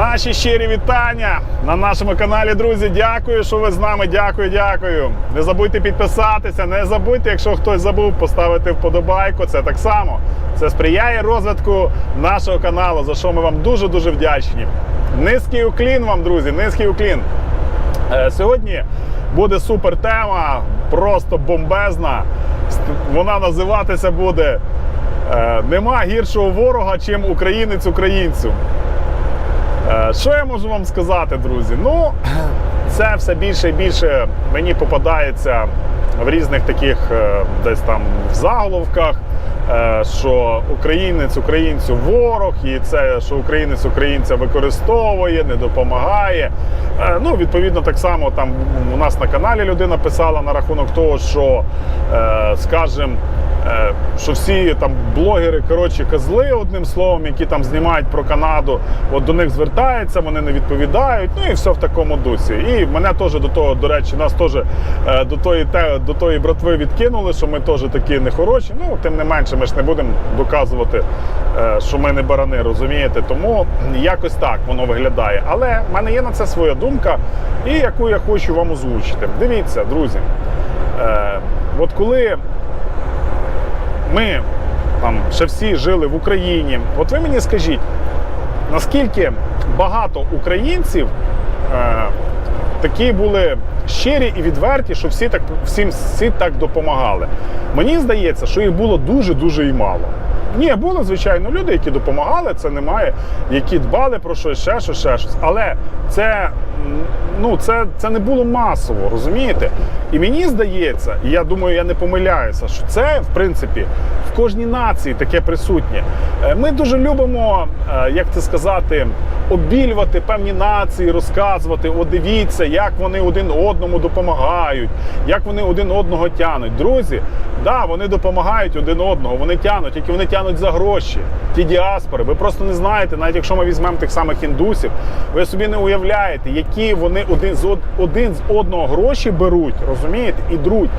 Наші щирі вітання на нашому каналі, друзі. Дякую, що ви з нами. Дякую, дякую. Не забудьте підписатися, не забудьте, якщо хтось забув, поставити вподобайку. Це так само. Це сприяє розвитку нашого каналу, за що ми вам дуже дуже вдячні. Низький уклін вам, друзі, низький уклін. Е, Сьогодні буде супер тема, просто бомбезна. Вона називатися буде е, Нема гіршого ворога, чим українець українцю. Е, Що я можу вам сказати, друзі? Ну, це все більше і більше мені попадається в різних таких е, десь там в заголовках, е, що українець українцю ворог, і це, що українець українця використовує, не допомагає. Ну, відповідно, так само там у нас на каналі людина писала на рахунок того, що, скажімо, що всі там блогери, коротше, козли, одним словом, які там знімають про Канаду, от до них звертаються, вони не відповідають. Ну і все в такому дусі. І мене теж до того, до речі, нас теж е, до тої те, до тої братви відкинули, що ми теж такі нехороші. Ну, тим не менше, ми ж не будемо доказувати, е, що ми не барани, розумієте? Тому якось так воно виглядає. Але в мене є на це своя думка, і яку я хочу вам озвучити. Дивіться, друзі. Е, от коли ми там ще всі жили в Україні. От ви мені скажіть, наскільки багато українців е, такі були щирі і відверті, що всі так всім всі так допомагали. Мені здається, що їх було дуже дуже і мало. Ні, були звичайно люди, які допомагали, це немає, які дбали про щось, ще щось, ще щось. Але це, ну, це, це не було масово, розумієте? І мені здається, і я думаю, я не помиляюся, що це в принципі в кожній нації таке присутнє. Е, Ми дуже любимо, е, як це сказати, обілювати певні нації, розказувати, о, дивіться, як вони один одному допомагають, як вони один одного тянуть. Друзі, да, вони допомагають один одного, вони тянуть, які вони тянуть за гроші. Ті діаспори. Ви просто не знаєте, навіть якщо ми візьмемо тих самих індусів, ви собі не уявляєте, які вони один з од- один з одного гроші беруть, розумієте, і друуть.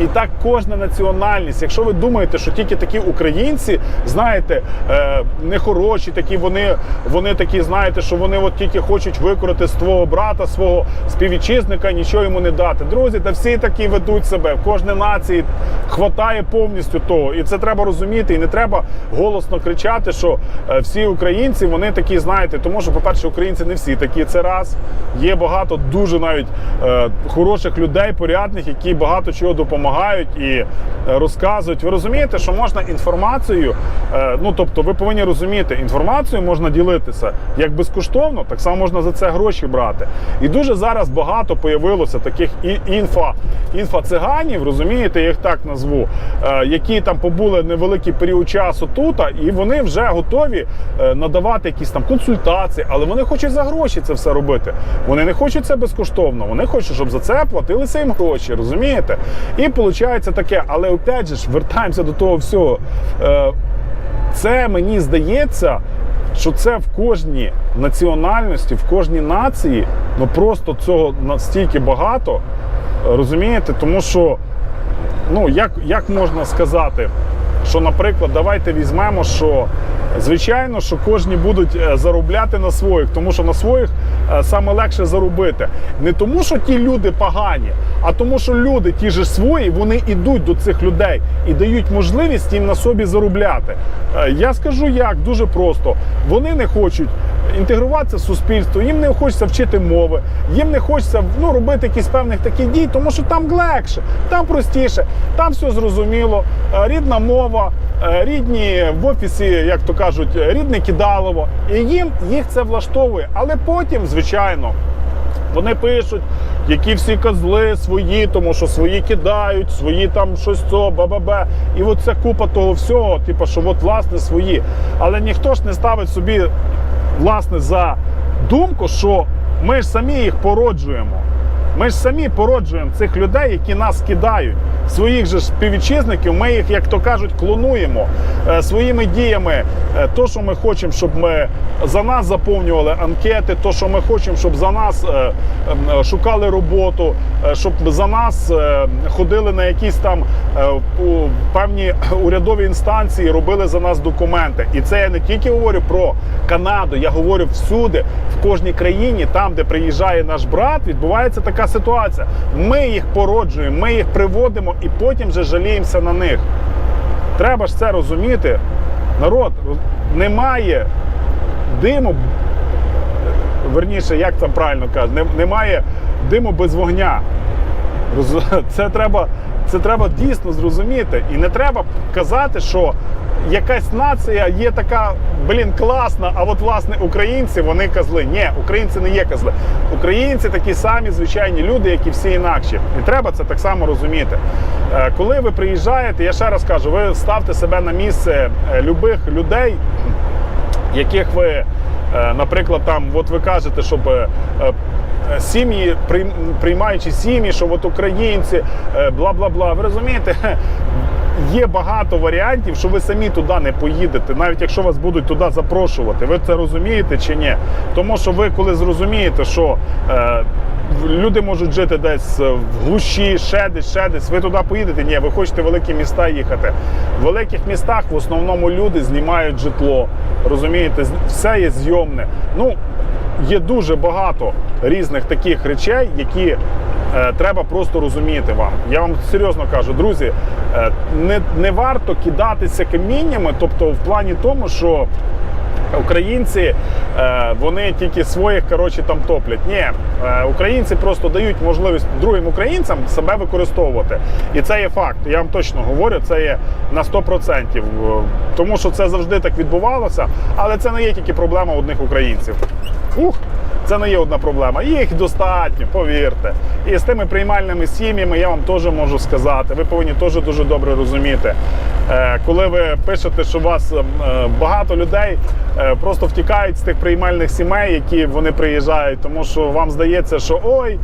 І так кожна національність. Якщо ви думаєте, що тільки такі українці, знаєте, е, нехороші, такі вони, вони такі, знаєте, що вони от тільки хочуть викорити з твого брата, свого співвітчизника, нічого йому не дати. Друзі, та всі такі ведуть себе. В кожній нації хватає повністю того. І це треба розуміти. І не треба голосно кричати, що е, всі українці вони такі, знаєте, тому що, по-перше, українці не всі такі. Це раз. Є багато дуже навіть е, хороших людей, порядних, які багато чого допомагають і е, розказують. Ви розумієте, що можна інформацією, е, ну тобто, ви повинні розуміти, інформацією можна ділитися як безкоштовно, так само можна за це гроші брати. І дуже зараз багато появилося таких інфа, інфа-циганів, розумієте, я їх так назву, е, які там побули невеликий період часу тут, і вони вже готові е, надавати якісь там консультації, але вони хочуть за гроші це все робити. Вони не хочуть це безкоштовно, вони хочуть, щоб за це платилися їм гроші, розумієте? І виходить таке, але опять же вертаємося до того всього. Е, Це мені здається, що це в кожній національності, в кожній нації, ну просто цього настільки багато. Розумієте? Тому що, ну як, як можна сказати, що, наприклад, давайте візьмемо, що звичайно, що кожні будуть е, заробляти на своїх, тому що на своїх е, саме легше заробити. Не тому, що ті люди погані, а тому, що люди, ті ж свої, вони йдуть до цих людей і дають можливість їм на собі заробляти. Е, Я скажу як, дуже просто. Вони не хочуть інтегруватися в суспільство, їм не хочеться вчити мови, їм не хочеться ну, робити якісь певних таких дій, тому що там легше, там простіше, там все зрозуміло, е, рідна мова, е, рідні в офісі, як то кажуть, рідне кидалово. І їм їх це влаштовує. Але потім, звичайно, вони пишуть, які всі козли свої, тому що свої кидають, свої там щось цо, ба-ба-ба. І от купа того всього, типу, що от власне свої. Але ніхто ж не ставить собі власне за думку, що ми ж самі їх породжуємо. Ми ж самі породжуємо цих людей, які нас кидають. Своїх же співвітчизників, ми їх, як то кажуть, клонуємо е, своїми діями. Е, то, що ми хочемо, щоб ми за нас заповнювали анкети, то, що ми хочемо, щоб за нас е, е, шукали роботу, щоб за нас ходили на якісь там певні урядові інстанції, робили за нас документи. І це я не тільки говорю про Канаду, я говорю всюди, в кожній країні, там, де приїжджає наш брат, відбувається така ситуація. Ми їх породжуємо, ми їх приводимо і потім вже жаліємося на них. Треба ж це розуміти. Народ, немає диму, верніше, як там правильно кажуть, немає диму без вогня. Це треба, це треба дійсно зрозуміти. І не треба казати, що якась нація є така, блін, класна, а от власне українці вони козли. Ні, українці не є козли. Українці такі самі звичайні люди, як і всі інакші. І треба це так само розуміти. Е, Коли ви приїжджаєте, я ще раз кажу, ви ставте себе на місце е, любих людей, яких ви, е, наприклад, там, от ви кажете, щоб сім'ї, прийм- приймаючи сім'ї, що от українці, бла бла бла. Ви розумієте? Є багато варіантів, що ви самі туди не поїдете, навіть якщо вас будуть туди запрошувати. Ви це розумієте чи ні? Тому що ви, коли зрозумієте, що е, люди можуть жити десь в глуші, ще десь, ще десь, ви туди поїдете? Ні, ви хочете в великі міста їхати. В великих містах в основному люди знімають житло. Розумієте, все є зйомне. Ну, є дуже багато різних таких речей, які треба просто розуміти вам. Я вам серйозно кажу, друзі, е, не, не варто кидатися каміннями, тобто в плані тому, що. Українці е, вони тільки своїх коротше там топлять. Ні, е, українці просто дають можливість другим українцям себе використовувати. І це є факт. Я вам точно говорю, це є на 100%. Е, Тому що це завжди так відбувалося, але це не є тільки проблема одних українців. Ух! Це не є одна проблема. Їх достатньо, повірте. І з тими приймальними сім'ями я вам теж можу сказати. Ви повинні теж дуже добре розуміти. Е, Коли ви пишете, що у вас е, багато людей е, просто втікають з тих приймальних сімей, які вони приїжджають, тому що вам здається, що ой,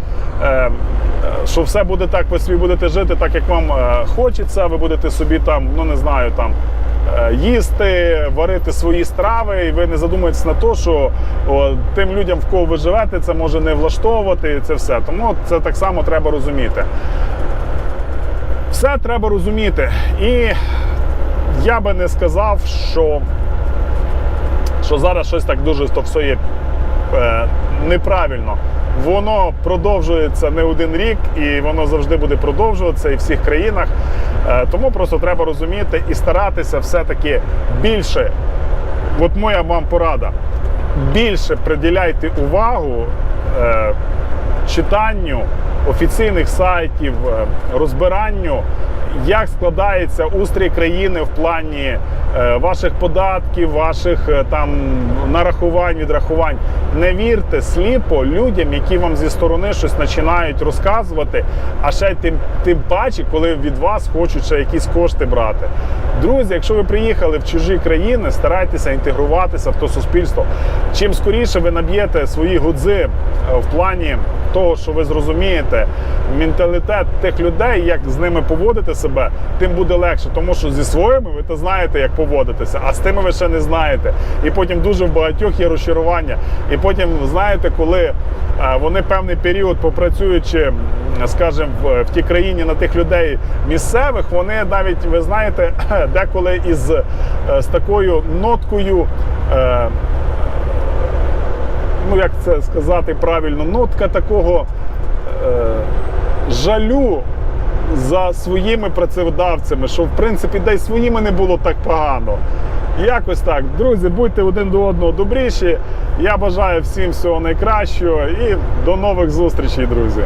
що все буде так, ви собі будете жити так, як вам хочеться. Ви будете собі там, ну не знаю, там їсти, варити свої страви, і ви не задумуєтесь на те, що о, тим людям, в кого ви живете, це може не влаштовувати і це все. Тому це так само треба розуміти. Все треба розуміти. І я би не сказав, що, що зараз щось так дуже то все є е, неправильно. Воно продовжується не один рік, і воно завжди буде продовжуватися і в всіх країнах. Е, тому просто треба розуміти і старатися все-таки більше. От моя вам порада. Більше приділяйте увагу е, читанню офіційних сайтів, е, розбиранню, як складається устрій країни в плані е, ваших податків, ваших е, там нарахувань, відрахувань. Не вірте сліпо людям, які вам зі сторони щось починають розказувати, а ще тим, тим паче, коли від вас хочуть ще якісь кошти брати. Друзі, якщо ви приїхали в чужі країни, старайтеся інтегруватися в то суспільство. Чим скоріше ви наб'єте свої гудзи е, в плані того, що ви зрозумієте менталітет тих людей, як з ними поводити себе, тим буде легше. Тому що зі своїми ви то знаєте, як поводитися, а з тими ви ще не знаєте. І потім дуже в багатьох є розчарування. І потім, знаєте, коли е, вони певний період попрацюючи, скажімо, в, в тій країні на тих людей місцевих, вони навіть, ви знаєте, деколи із е, з такою ноткою. Ну як це сказати правильно, нотка такого е, жалю за своїми працедавцями, що в принципі десь своїми не було так погано. Якось так, друзі, будьте один до одного добріші. Я бажаю всім всього найкращого і до нових зустрічей, друзі.